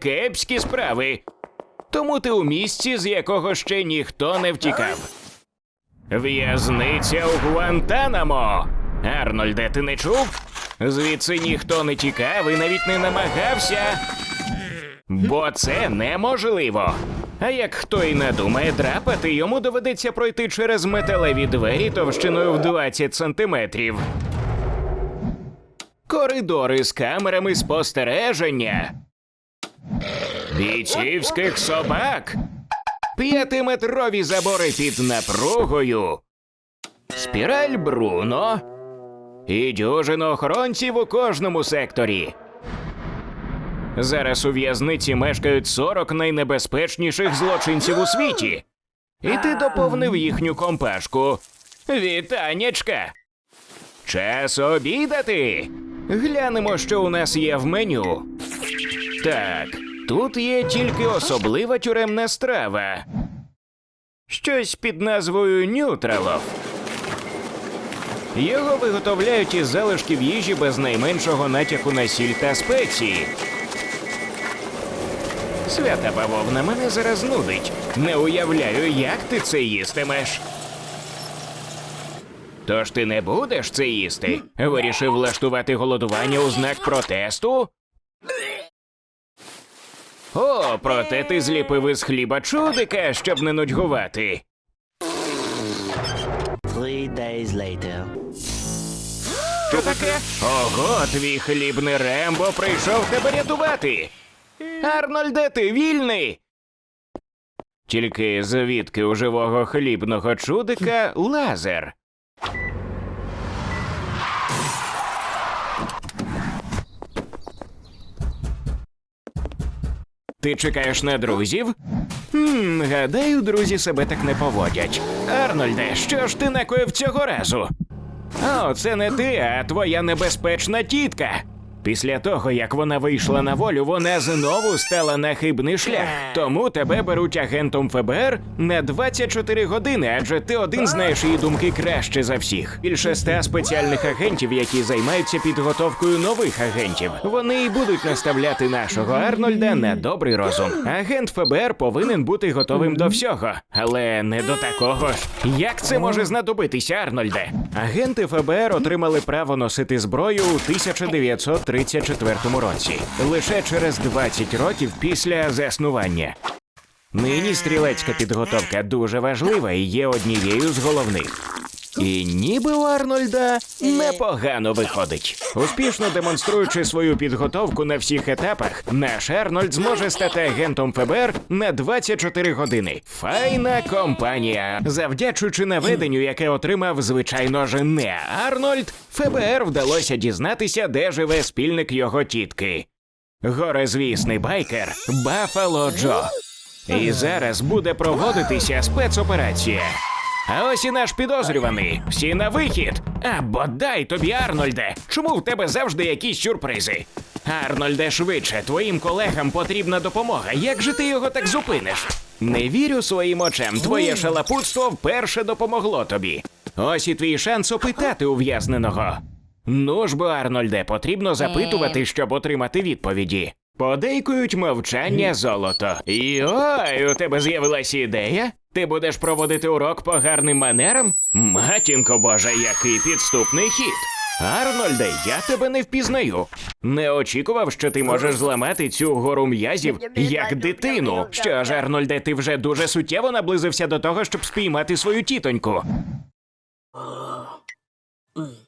кепські справи. Тому ти у місці, з якого ще ніхто не втікав. В'язниця у Гуантанамо. Арнольде, ти не чув? Звідси ніхто не тікав і навіть не намагався. Бо це неможливо. А як хто й надумає драпати, йому доведеться пройти через металеві двері товщиною в 20 сантиметрів. Коридори з камерами спостереження. Бійцівських собак. П'ятиметрові забори під напругою. Спіраль Бруно. І дюжину охоронців у кожному секторі. Зараз у в'язниці мешкають 40 найнебезпечніших злочинців у світі. І ти доповнив їхню компашку. Вітанячка! Час обідати. Глянемо, що у нас є в меню. Так, тут є тільки особлива тюремна страва. Щось під назвою Нютралов. Його виготовляють із залишків їжі без найменшого натяку на сіль та спеції. Свята бавовна мене зараз нудить. Не уявляю, як ти це їстимеш. Тож ти не будеш це їсти? Вирішив влаштувати голодування у знак протесту? О, проте ти зліпив із хліба чудика, щоб не нудьгувати. Three days later. Що таке? Ого, твій хлібний Рембо прийшов тебе рятувати. Арнольде, ти вільний. Тільки звідки у живого хлібного чудика лазер. Ти чекаєш на друзів? Хм, гадаю, друзі себе так не поводять. Арнольде, що ж ти накоїв цього разу? О, це не ти, а твоя небезпечна тітка. Після того, як вона вийшла на волю, вона знову стала на хибний шлях. Тому тебе беруть агентом ФБР на 24 години, адже ти один знаєш її думки краще за всіх. Більше ста спеціальних агентів, які займаються підготовкою нових агентів. Вони і будуть наставляти нашого Арнольда на добрий розум. Агент ФБР повинен бути готовим до всього, але не до такого ж. Як це може знадобитися, Арнольде? Агенти ФБР отримали право носити зброю у 1934 році, лише через 20 років після заснування. Нині стрілецька підготовка дуже важлива і є однією з головних. І ніби у Арнольда непогано виходить. Успішно демонструючи свою підготовку на всіх етапах, наш Арнольд зможе стати агентом ФБР на 24 години. Файна компанія. Завдячуючи наведенню, яке отримав, звичайно ж, не Арнольд, ФБР вдалося дізнатися, де живе спільник його тітки. Горезвісний байкер Баффало Джо. І зараз буде проводитися спецоперація. А ось і наш підозрюваний. Всі на вихід. А бодай тобі, Арнольде. Чому в тебе завжди якісь сюрпризи? Арнольде, швидше, твоїм колегам потрібна допомога. Як же ти його так зупиниш? Не вірю своїм очам. Твоє шалапутство вперше допомогло тобі. Ось і твій шанс опитати ув'язненого. Ну ж бо, Арнольде, потрібно запитувати, щоб отримати відповіді. Подейкують мовчання золото. І ой, у тебе з'явилася ідея? Ти будеш проводити урок по гарним манерам? Матінко Божа, який підступний хід. Арнольде, я тебе не впізнаю. Не очікував, що ти можеш зламати цю гору м'язів як дитину. Що ж, Арнольде, ти вже дуже суттєво наблизився до того, щоб спіймати свою тітоньку.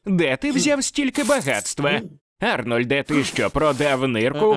Де ти взяв стільки багатства? Арнольде, ти що, продав нирку?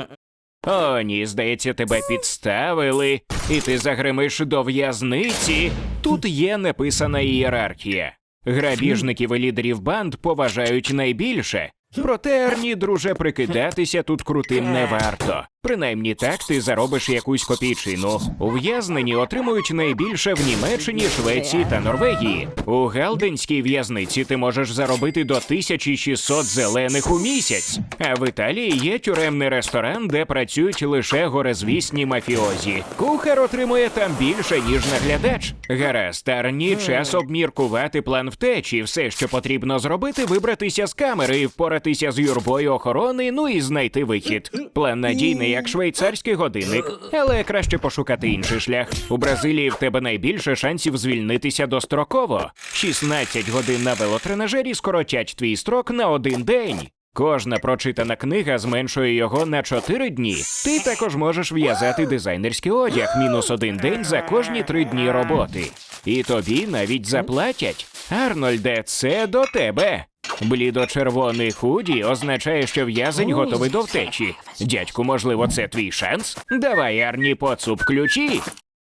О, ні, здається, тебе підставили, і ти загримиш до в'язниці. Тут є неписана ієрархія. Грабіжників і лідерів банд поважають найбільше. Проте, Арні, друже, прикидатися тут крутим не варто. Принаймні так ти заробиш якусь копійчину. Ув'язнені отримують найбільше в Німеччині, Швеції та Норвегії. У Галденській в'язниці ти можеш заробити до 1600 зелених у місяць. А в Італії є тюремний ресторан, де працюють лише горезвісні мафіозі. Кухар отримує там більше, ніж наглядач. Гаразд, Арні, час обміркувати план втечі. Все, що потрібно зробити, вибратися з камери і впоратися впоратися з юрбою охорони, ну і знайти вихід. План надійний, як швейцарський годинник, але краще пошукати інший шлях. У Бразилії в тебе найбільше шансів звільнитися достроково. 16 годин на велотренажері скоротять твій строк на один день. Кожна прочитана книга зменшує його на 4 дні. Ти також можеш в'язати дизайнерський одяг мінус один день за кожні три дні роботи. І тобі навіть заплатять. Арнольде, це до тебе. Блідо-червоний худі означає, що в'язень готовий до втечі. Дядьку, можливо, це твій шанс? Давай, Арні, поцуп ключі.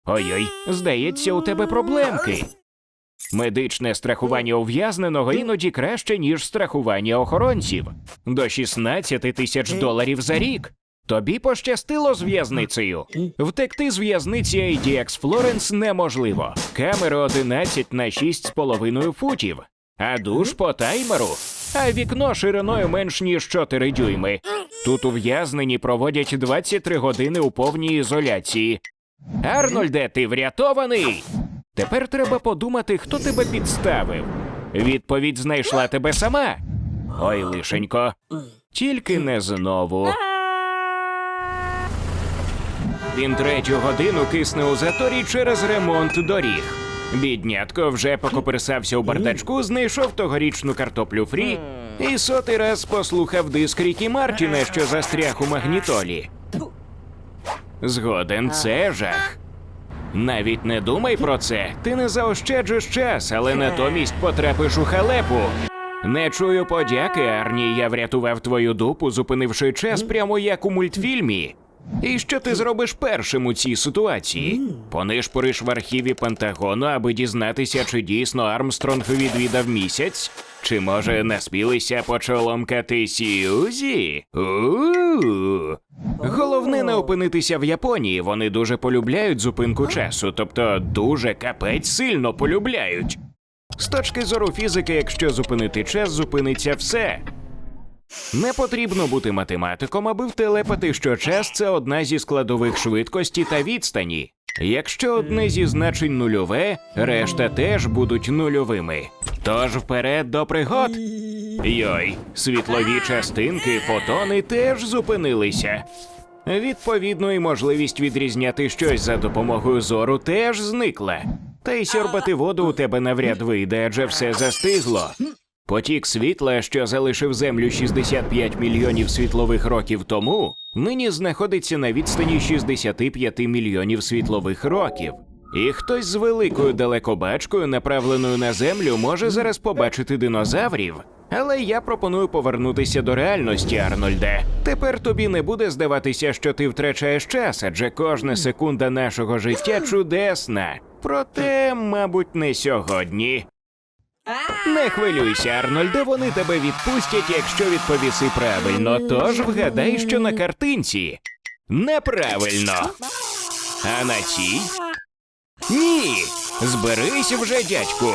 Ой-ой, здається, у тебе проблемки. Медичне страхування ув'язненого іноді краще, ніж страхування охоронців. До 16 тисяч доларів за рік. Тобі пощастило з в'язницею. Втекти з в'язниці ADX Флоренс неможливо. Камери 11 на 6,5 футів, а душ по таймеру, а вікно шириною менш ніж 4 дюйми. Тут ув'язнені проводять 23 години у повній ізоляції. Арнольде, ти врятований. Тепер треба подумати, хто тебе підставив. Відповідь знайшла тебе сама. Ой, лишенько. Тільки не знову. Він третю годину кисне у заторі через ремонт доріг. Біднятко вже покоперсався у бардачку, знайшов тогорічну картоплю фрі і сотий раз послухав диск Рікі Мартіна, що застряг у магнітолі. Згоден, це жах. Навіть не думай про це. Ти не заощаджиш час, але натомість потрапиш у халепу. Не чую подяки, Арні. Я врятував твою дупу, зупинивши час прямо як у мультфільмі. І що ти зробиш першим у цій ситуації? Понишпориш в архіві Пентагону, аби дізнатися, чи дійсно Армстронг відвідав місяць? Чи може наспілися почоломкати Сіузі? У-у-у. Головне не опинитися в Японії. Вони дуже полюбляють зупинку часу, тобто дуже капець сильно полюбляють. З точки зору фізики, якщо зупинити час, зупиниться все. Не потрібно бути математиком, аби втелепати, що час це одна зі складових швидкості та відстані. Якщо одне зі значень нульове, решта теж будуть нульовими. Тож вперед до пригод. Йой, світлові частинки, фотони теж зупинилися. Відповідно, і можливість відрізняти щось за допомогою зору теж зникла. Та й сьорбати воду у тебе навряд вийде, адже все застигло. Потік світла, що залишив землю 65 мільйонів світлових років тому, нині знаходиться на відстані 65 мільйонів світлових років. І хтось з великою далекобачкою, направленою на землю, може зараз побачити динозаврів. Але я пропоную повернутися до реальності, Арнольде. Тепер тобі не буде здаватися, що ти втрачаєш час, адже кожна секунда нашого життя чудесна. Проте, мабуть, не сьогодні. Не хвилюйся, Арнольде, вони тебе відпустять, якщо відповіси правильно. Тож вгадай, що на картинці. Неправильно. А на цій? Ні. Зберись вже, дядьку.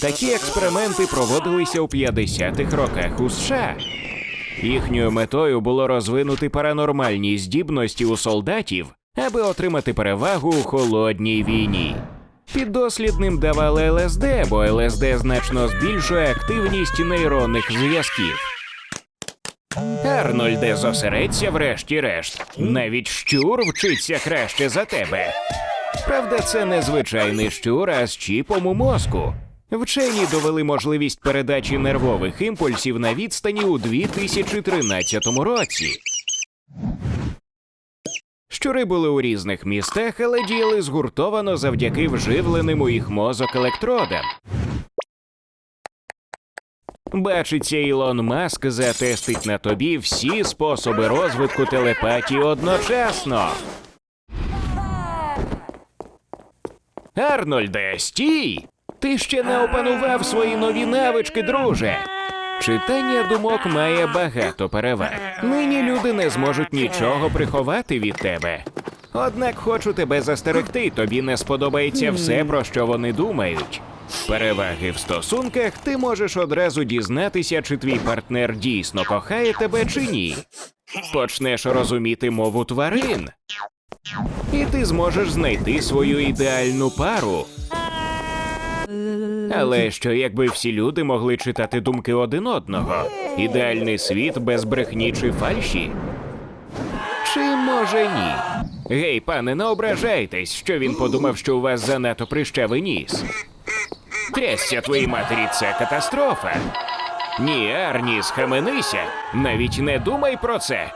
Такі експерименти проводилися у 50-х роках у США. Їхньою метою було розвинути паранормальні здібності у солдатів, аби отримати перевагу у холодній війні. Піддослідним давали ЛСД, бо ЛСД значно збільшує активність нейронних зв'язків. Арнольде зосередься врешті-решт. Навіть щур вчиться краще за тебе. Правда, це не звичайний щур, а з чіпом у мозку. Вчені довели можливість передачі нервових імпульсів на відстані у 2013 році. Щури були у різних містах, але діяли згуртовано завдяки вживленим у їх мозок електродам. Бачиться, Ілон Маск затестить на тобі всі способи розвитку телепатії одночасно. Арнольде, стій! Ти ще не опанував свої нові навички, друже. Читання думок має багато переваг. Нині люди не зможуть нічого приховати від тебе. Однак хочу тебе застерегти, тобі не сподобається все, про що вони думають. Переваги в стосунках ти можеш одразу дізнатися, чи твій партнер дійсно кохає тебе чи ні. Почнеш розуміти мову тварин. І ти зможеш знайти свою ідеальну пару. Але що якби всі люди могли читати думки один одного? Ідеальний світ без брехні чи фальші? Чи може ні? Гей, пане, не ображайтесь, що він подумав, що у вас занадто прищавий ніс. Трясся твоїй матері, це катастрофа. Ні, Арні, схаменися. Навіть не думай про це.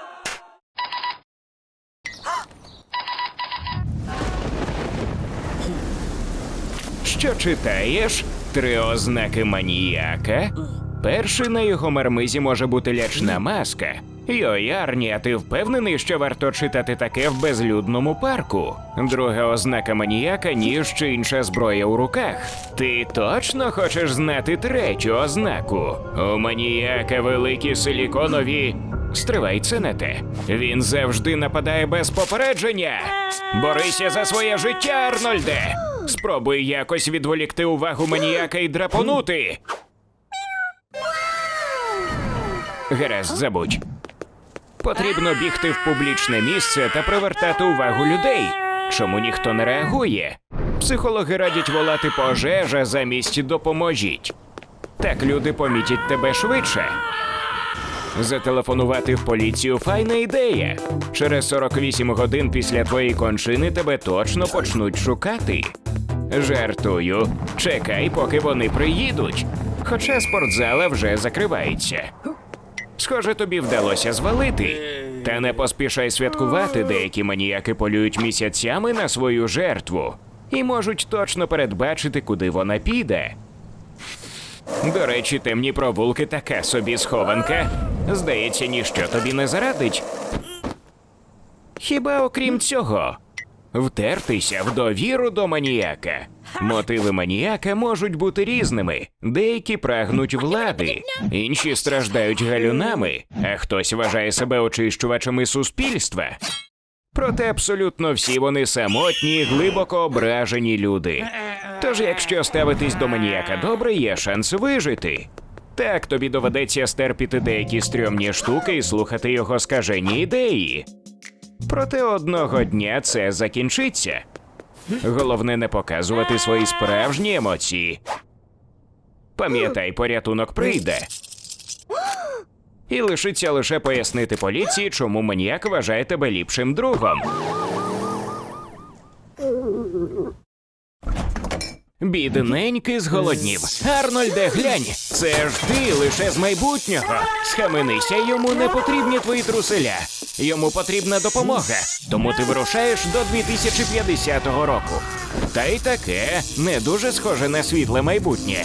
Що читаєш? Три ознаки маніяка? Перший на його мармизі може бути лячна маска. Йой, Арні, а ти впевнений, що варто читати таке в безлюдному парку? Друга ознака маніяка ніж чи інша зброя у руках. Ти точно хочеш знати третю ознаку? У маніяка великі силіконові. Стривай, це не те. Він завжди нападає без попередження. Борися за своє життя, Арнольде. Спробуй якось відволікти увагу маніяка і драпонути. Гаразд, забудь. Потрібно бігти в публічне місце та привертати увагу людей. Чому ніхто не реагує? Психологи радять волати пожежа замість допоможіть. Так люди помітять тебе швидше. Зателефонувати в поліцію файна ідея. Через 48 годин після твоєї кончини тебе точно почнуть шукати. Жартую, чекай, поки вони приїдуть. Хоча спортзала вже закривається. Схоже, тобі вдалося звалити. Та не поспішай святкувати, деякі маніяки полюють місяцями на свою жертву і можуть точно передбачити, куди вона піде. До речі, темні провулки така собі схованка. Здається, ніщо тобі не зарадить. Хіба окрім цього, втертися в довіру до маніяка. Мотиви маніяка можуть бути різними. Деякі прагнуть влади, інші страждають галюнами, а хтось вважає себе очищувачами суспільства. Проте абсолютно всі вони самотні, глибоко ображені люди. Тож, якщо ставитись до маніяка добре, є шанс вижити. Так, тобі доведеться стерпіти деякі стрьомні штуки і слухати його скажені ідеї. Проте одного дня це закінчиться. Головне не показувати свої справжні емоції. Пам'ятай, порятунок прийде. І лишиться лише пояснити поліції, чому маніяк вважає тебе ліпшим другом. Бідненький зголоднів. Арнольде, глянь, це ж ти лише з майбутнього. Схаменися, йому не потрібні твої труселя. Йому потрібна допомога, тому ти вирушаєш до 2050 року. Та й таке не дуже схоже на світле майбутнє.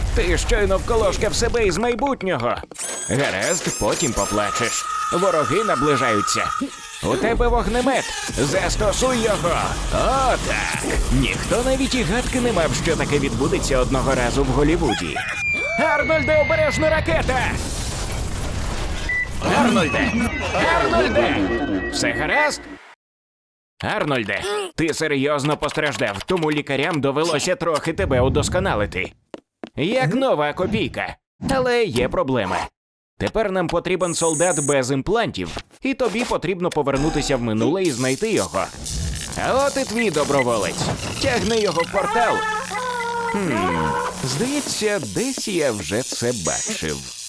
Ти щойно вколошкав себе із майбутнього. Гаразд, потім поплачеш. Вороги наближаються. У тебе вогнемет. Застосуй його. О, так. Ніхто навіть і гадки не мав, що таке відбудеться одного разу в Голівуді. Арнольде, обережно ракета! Арнольде! Арнольде! Все гаразд? Арнольде, ти серйозно постраждав, тому лікарям довелося трохи тебе удосконалити. Як нова копійка. Але є проблеми. Тепер нам потрібен солдат без імплантів, і тобі потрібно повернутися в минуле і знайти його. А от і твій доброволець. Тягни його в портал. Хм, здається, десь я вже це бачив.